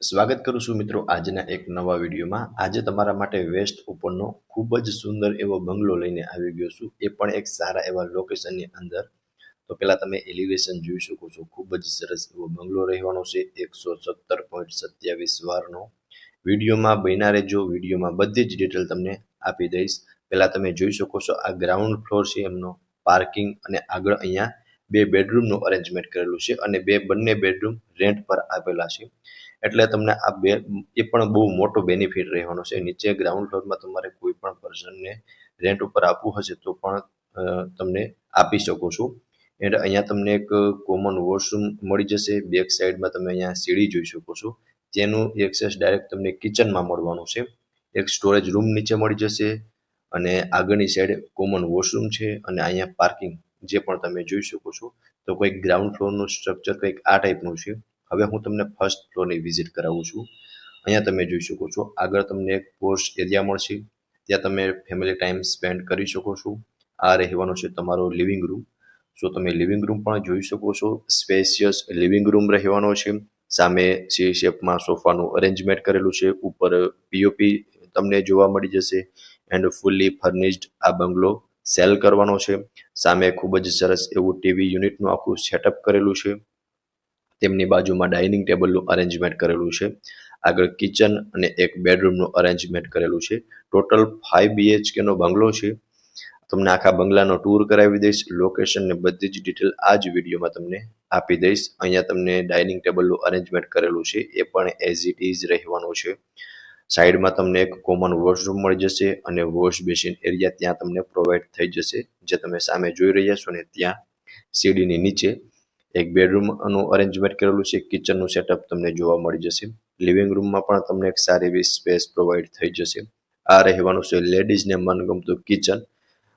સ્વાગત કરું છું મિત્રો આજના એક નવા વિડીયોમાં. આજે તમારા માટે વેસ્ટ ઉપરનો ખૂબ જ સુંદર એવો બંગલો લઈને આવી ગયો છું. એ પણ એક સારા એવા લોકેશનની અંદર. તો પહેલાં તમે એલિવેશન જોઈ શકો છો. ખૂબ જ સરસ એવો બંગલો રહેવાનો છે. એકસો સત્તર પોઈન્ટ સત્યાવીસ વારનો વિડીયોમાં બન્યા રહેજો. વિડીયોમાં બધી જ ડિટેલ તમને આપી દઈશ. પહેલાં તમે જોઈ શકો છો આ ગ્રાઉન્ડ ફ્લોર છે એમનો પાર્કિંગ અને આગળ અહીંયા બે બેડરૂમનું અરેન્જમેન્ટ કરેલું છે અને બે બંને બેડરૂમ રેન્ટ પર આપેલા છે. એટલે તમને આ બે, એ પણ બહુ મોટો બેનિફિટ રહેવાનો છે. નીચે ગ્રાઉન્ડ ફ્લોરમાં તમારે કોઈ પણ પર્સનને રેન્ટ ઉપર આપવું હશે તો પણ તમને આપી શકો છો. એન્ડ અહીંયા તમને એક કોમન વોશરૂમ મળી જશે. બેક સાઈડમાં તમે અહીંયા સીડી જોઈ શકો છો. જેનું એક્સેસ ડાયરેક્ટ તમને કિચનમાં મળવાનું છે. એક સ્ટોરેજ રૂમ નીચે મળી જશે અને આગળની સાઈડ કોમન વોશરૂમ છે અને અહીંયા પાર્કિંગ જે પણ તમે જોઈ શકો છો, તો કોઈક ગ્રાઉન્ડ ફ્લોરનું સ્ટ્રક્ચર કંઈક આ ટાઈપનું છે. હવે હું તમને ફર્સ્ટ ફ્લોરની વિઝિટ કરાવું છું. અહીંયા તમે જોઈ શકો છો, આગળ તમને એક પોસ્ટ એરિયા મળશે. ત્યાં તમે ફેમિલી ટાઈમ સ્પેન્ડ કરી શકો છો. આ રહેવાનો છે તમારો લિવિંગ રૂમ સો તમે લિવિંગ રૂમ પણ જોઈ શકો છો સ્પેશિયસ લિવિંગ રૂમ રહેવાનો છે. સામે સી શેપમાં સોફાનું અરેન્જમેન્ટ કરેલું છે. ઉપર પીઓપી તમને જોવા મળી જશે. એન્ડ ફૂલ્લી ફર્નિશ્ડ આ બંગલો. સેલ કરવાનો છે. સામે ખૂબ જ સરસ એવું ટીવી યુનિટનું આખું સેટઅપ કરેલું છે. તેમની બાજુમાં ડાઇનિંગ ટેબલનું અરેન્જમેન્ટ કરેલું છે. આગળ કિચન અને એક બેડરૂમનું અરેન્જમેન્ટ કરેલું છે. ટોટલ ફાઇવ બીએચકેનો બંગલો છે. તમને આખા બંગલાનો ટૂર કરાવી દઈશ. લોકેશન ને બધી જ ડિટેલ આ જ વિડીયોમાં તમને આપી દઈશ. અહીંયા તમને ડાઇનિંગ ટેબલનું અરેન્જમેન્ટ કરેલું છે. એ પણ એઝ ઇટ ઇઝ રહેવાનું છે. સાઈડમાં તમને એક કોમન વોશરૂમ મળી જશે અને વોશ બેસિન એરિયા ત્યાં તમને પ્રોવાઈડ થઈ જશે, જે તમે સામે જોઈ રહ્યા છો ને ત્યાં સીડીની નીચે એક બેડરૂમનું અરેન્જમેન્ટ કરેલું છે કિચનનું સેટઅપ તમને જોવા મળી જશે. લિવિંગ રૂમમાં પણ તમને એક સારી એવી સ્પેસ પ્રોવાઈડ થઈ જશે. આ રહેવાનું છે લેડીઝને મનગમતું કિચન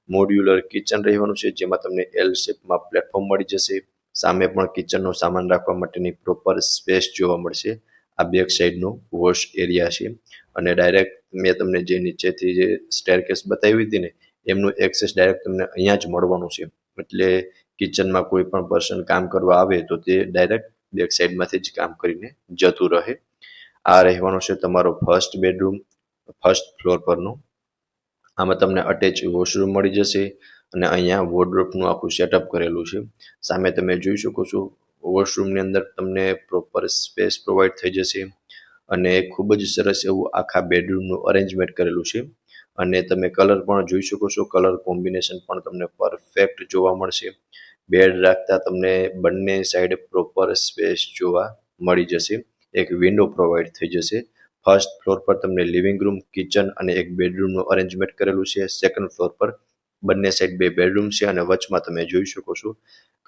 મોડ્યુલર કિચન રહેવાનું છે, જેમાં તમને એલ શેપમાં પ્લેટફોર્મ મળી જશે. સામે પણ કિચનનો સામાન રાખવા માટેની પ્રોપર સ્પેસ જોવા મળશે. આ બેક સાઈડનો વોશ એરિયા છે. અને ડાયરેક્ટ મેં તમને જે નીચેથી જે સ્ટેરકેસ બતાવી હતી ને, એમનું એક્સેસ ડાયરેક્ટ તમને અહીંયા જ મળવાનું છે. એટલે કિચનમાં કોઈ પણ પર્સન કામ કરવા આવે તો તે ડાયરેક્ટ બેક સાઈડમાંથી જ કામ કરીને જતું રહે. આ રહેવાનો છે તમારો ફર્સ્ટ બેડરૂમ ફર્સ્ટ ફ્લોર પરનો. આમાં તમને અટેચ વોશરૂમ મળી જશે અને અહીંયા વોર્ડરોબનું આખું સેટઅપ કરેલું છે. સામે તમે જોઈ શકો છો વોશરૂમની અંદર તમને પ્રોપર સ્પેસ પ્રોવાઈડ થઈ જશે. અને ખૂબ જ સરસ એવું આખા બેડરૂમનું અરેન્જમેન્ટ કરેલું છે. અને તમે કલર પણ જોઈ શકો છો. કલર કોમ્બિનેશન પણ તમને પરફેક્ટ જોવા મળશે. બેડ રાખતા તમને બંને સાઈડ પ્રોપર સ્પેસ જોવા મળી જશે. એક વિન્ડો પ્રોવાઈડ થઈ જશે. ફર્સ્ટ ફ્લોર પર તમને લિવિંગ રૂમ કિચન અને એક બેડરૂમનું અરેન્જમેન્ટ કરેલું છે. સેકન્ડ ફ્લોર પર બંને સાઈડ બે બેડરૂમ છે અને વચમાં તમે જોઈ શકો છો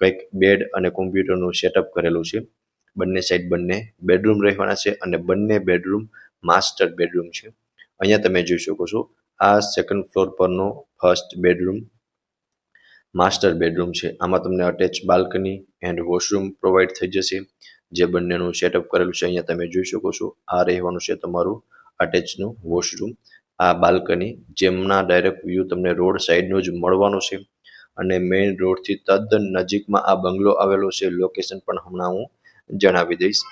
કંઈક બેડ અને કોમ્પ્યુટરનું સેટઅપ કરેલું છે. બંને સાઈડ બંને બેડરૂમ રહેવાના છે અને બંને બેડરૂમ માસ્ટર બેડરૂમ છે. અહીંયા તમે જોઈ શકો છો આ સેકન્ડ ફ્લોર પરનો ફર્સ્ટ બેડરૂમ માસ્ટર બેડરૂમ છે. આમાં તમને attach balcony and washroom provide થઈ જશે. જે બંનેનું સેટઅપ કરેલું છે અહીંયા તમે જોઈ શકો છો. આ રહેવાનું છે તમારું અટેચનું વોશરૂમ આ બાલ્કની, જેમના ડાયરેક્ટ વ્યૂ તમને રોડ સાઈડનો જ મળવાનો છે. અને મેઇન રોડથી તદ્દન નજીકમાં આ બંગલો આવેલો છે લોકેશન પણ હમણાં હું જણાવી દઈશ.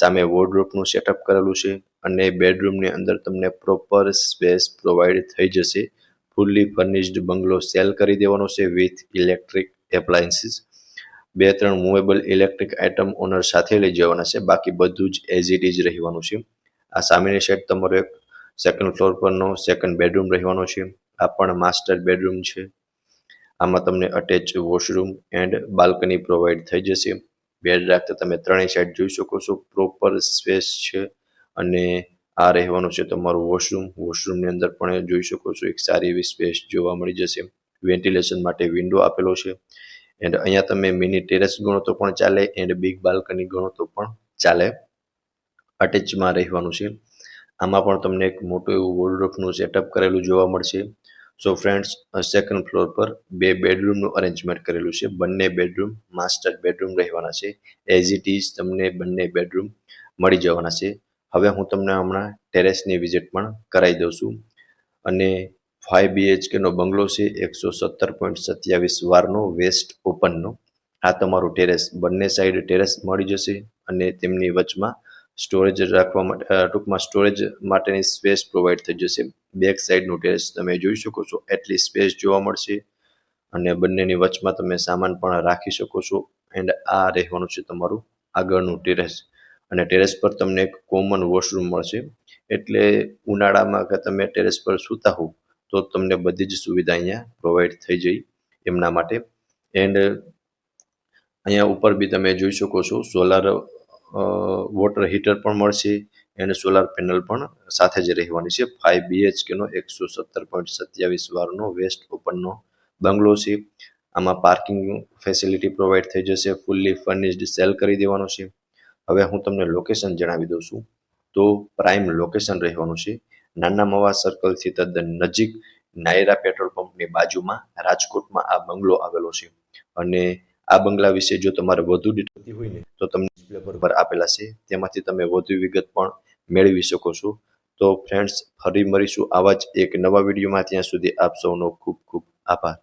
સામે વોર્ડરોબનું સેટઅપ કરેલું છે અને બેડરૂમની અંદર તમને પ્રોપર સ્પેસ પ્રોવાઈડ થઈ જશે. ફૂલ્લી ફર્નિશ્ડ બંગલો સેલ કરી દેવાનો છે વિથ ઇલેક્ટ્રિક એપ્લાયન્સીસ બે ત્રણ મૂવેબલ ઇલેક્ટ્રિક આઇટમ ઓનર સાથે લઈ જવાના છે, બાકી બધું જ એઝ ઇટ ઇઝ રહેવાનું છે. આ સામેની સાઈડ તમારો એક સેકન્ડ ફ્લોર પરનો સેકન્ડ બેડરૂમ રહેવાનો છે. આ પણ માસ્ટર બેડરૂમ છે. આમાં તમને attach washroom and balcony provide થઈ જશે. બેડ રાખતા તમે ત્રણેય સાઈડ જોઈ શકો છો. પ્રોપર સ્પેસ છે અને આ રહેવાનું છે તમારું વોશરૂમ વોશરૂમની અંદર પણ જોઈ શકો છો એક સારી એવી સ્પેસ જોવા મળી જશે. વેન્ટિલેશન માટે વિન્ડો આપેલો છે. એન્ડ અહીંયા તમે મિની ટેરેસ ગણો તો પણ ચાલે એન્ડ બિગ બાલ્કની ગણો તો પણ ચાલે. અટેચમાં રહેવાનું છે. આમાં પણ તમને એક મોટું એવું વોર્ડરોબનું સેટઅપ કરેલું જોવા મળશે. સો ફ્રેન્ડ્સ સેકન્ડ ફ્લોર પર બે બેડરૂમનું અરેન્જમેન્ટ કરેલું છે. બંને બેડરૂમ માસ્ટર બેડરૂમ રહેવાના છે. એઝ ઇટ ઇઝ તમને બંને બેડરૂમ મળી જવાના છે. હવે હું તમને હમણાં ટેરેસની વિઝિટ પણ કરાવી દઉં છું. અને ફાઇવ બીએચકેનો બંગલો છે, એકસો સત્તર પોઈન્ટ સત્યાવીસ વારનો વેસ્ટ ઓપનનો આ તમારું ટેરેસ બંને સાઈડ ટેરેસ મળી જશે અને તેમની વચમાં સ્ટોરેજ રાખવા માટે ટૂંકમાં સ્ટોરેજ માટેની સ્પેસ પ્રોવાઈડ થઈ જશે. બેક સાઈડનું ટેરેસ તમે જોઈ શકો છો, એટલી સ્પેસ જોવા મળશે. અને બંનેની વચમાં તમે સામાન પણ રાખી શકો છો. એન્ડ આ રહેવાનું છે તમારું આગળનું ટેરેસ અને ટેરેસ પર તમને એક કોમન વોશરૂમ મળશે. એટલે ઉનાળામાં કે તમે ટેરેસ પર સૂતા હો તો તમને બધી જ સુવિધા અહીંયા પ્રોવાઈડ થઈ જાય એમના માટે. એન્ડ અહીંયા ઉપર બી તમે જોઈ શકો છો સોલાર વોટર હીટર પણ મળશે એને સોલાર પેનલ પણ સાથે જ રહેવાની છે. ફાઈવ બીએચકેનો એકસો સત્તર પોઈન્ટ સત્યાવીસ વારનો વેસ્ટ ઓપનનો બંગલો છે. આમાં પાર્કિંગ ફેસિલિટી પ્રોવાઈડ થઈ જશે. ફૂલ્લી ફર્નિશ્ડ સેલ કરી દેવાનો છે. હવે હું તમને લોકેશન જણાવી દઉં છું. તો પ્રાઇમ લોકેશન રહેવાનું છે. નાના મવા સર્કલથી તદ્દન નજીક નાયરા પેટ્રોલ પંપની બાજુમાં રાજકોટમાં આ બંગલો આવેલો છે. અને આ બંગલા વિશે જો તમારે વધુ ડિટેલ હોય ને તો તમને ડિસ્પ્લે પર આપેલા છે. તેમાંથી તમે વધુ વિગત પણ મેળવી શકો છો. તો ફ્રેન્ડ્સ ફરી મળીશું આવા જ એક નવા વિડીયોમાં ત્યાં સુધી આપ સૌનો ખૂબ ખૂબ આભાર.